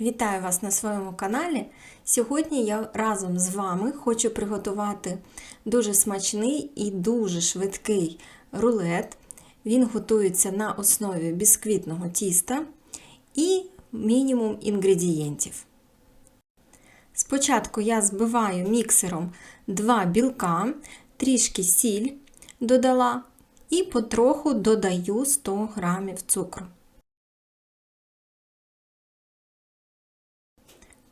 Вітаю вас на своєму каналі. Сьогодні я разом з вами хочу приготувати дуже смачний і дуже швидкий рулет. Він готується на основі бісквітного тіста і мінімум інгредієнтів. Спочатку я збиваю міксером два білка, трішки сіль додала і потроху додаю 100 г цукру.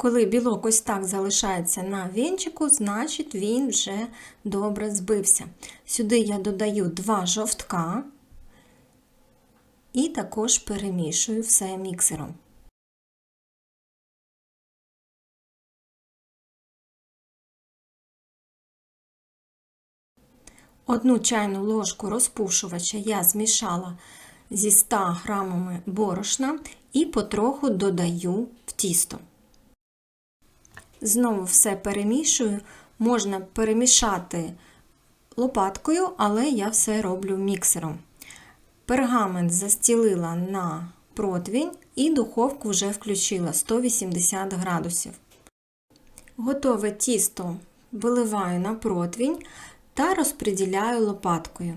Коли білок ось так залишається на вінчику, значить він вже добре збився. Сюди я додаю два жовтка і також перемішую все міксером. Одну чайну ложку розпушувача я змішала зі 100 грамами борошна і потроху додаю в тісто. Знову все перемішую. Можна перемішати лопаткою, але я все роблю міксером. Пергамент застілила на противінь і духовку вже включила 180 градусів. Готове тісто виливаю на противінь та розподіляю лопаткою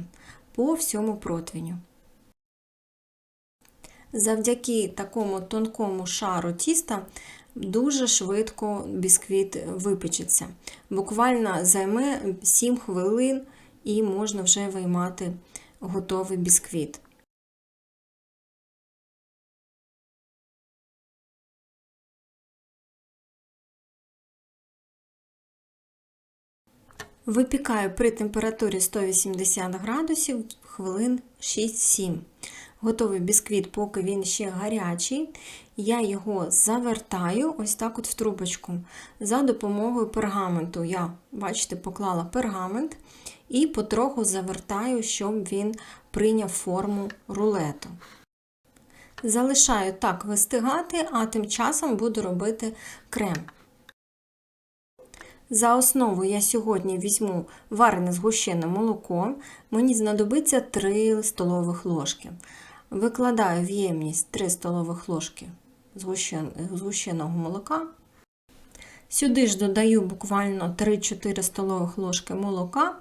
по всьому противню. Завдяки такому тонкому шару тіста дуже швидко бісквіт випечеться. Буквально займе 7 хвилин і можна вже виймати готовий бісквіт. Випікаю при температурі 180 градусів хвилин 6-7. Готовий бісквіт, поки він ще гарячий, я його завертаю ось так от в трубочку за допомогою пергаменту. Я, бачите, поклала пергамент і потроху завертаю, щоб він прийняв форму рулету. Залишаю так вистигати, а тим часом буду робити крем. За основу я сьогодні візьму варене згущене молоко, мені знадобиться 3 столових ложки. Викладаю в ємність 3 столових ложки згущеного молока. Сюди ж додаю буквально 3-4 столових ложки молока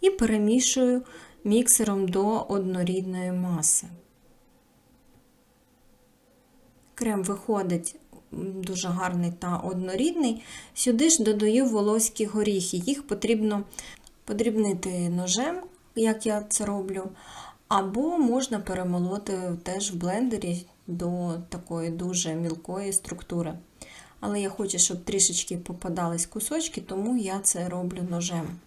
і перемішую міксером до однорідної маси. Крем виходить дуже гарний та однорідний. Сюди ж додаю волоські горіхи. Їх потрібно подрібнити ножем, як я це роблю, або можна перемолоти теж в блендері до такої дуже мілкої структури. Але я хочу, щоб трішечки попадались кусочки, тому я це роблю ножем.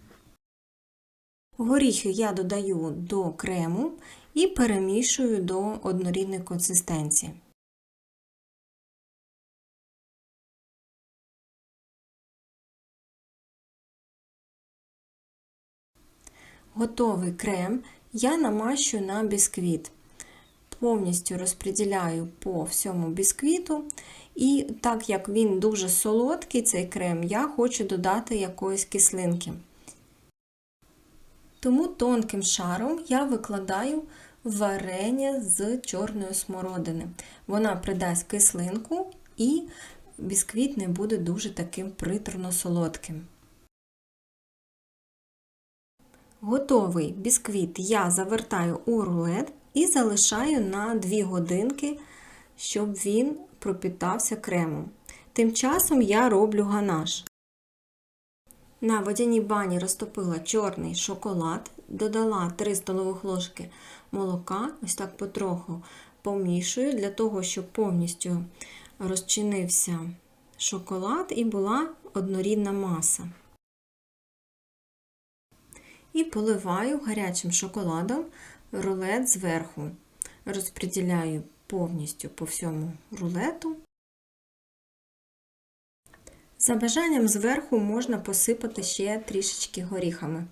Горіхи я додаю до крему і перемішую до однорідної консистенції. Готовий крем я намащую на бісквіт. Повністю розподіляю по всьому бісквіту, і так як він дуже солодкий, цей крем, я хочу додати якоїсь кислинки. Тому тонким шаром я викладаю варення з чорної смородини. Вона придасть кислинку і бісквіт не буде дуже таким приторно-солодким. Готовий бісквіт я завертаю у рулет і залишаю на 2 годинки, щоб він пропітався кремом. Тим часом я роблю ганаш. На водяній бані розтопила чорний шоколад, додала 3 столових ложки молока, ось так потроху помішую, для того, щоб повністю розчинився шоколад і була однорідна маса і поливаю гарячим шоколадом рулет зверху. Розподіляю повністю по всьому рулету. За бажанням зверху можна посипати ще трішечки горіхами.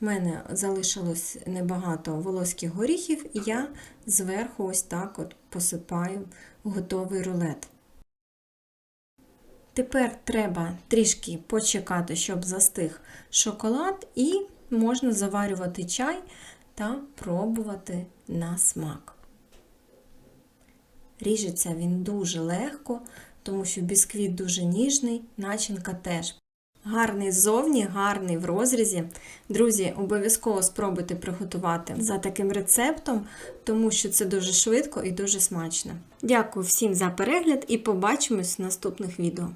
У мене залишилось небагато волоських горіхів, і я зверху ось так от посипаю готовий рулет. Тепер треба трішки почекати, щоб застиг шоколад, і можна заварювати чай та пробувати на смак. Ріжеться він дуже легко, тому що бісквіт дуже ніжний, начинка теж. Гарний ззовні, гарний в розрізі. Друзі, обов'язково спробуйте приготувати за таким рецептом, тому що це дуже швидко і дуже смачно. Дякую всім за перегляд і побачимось в наступних відео.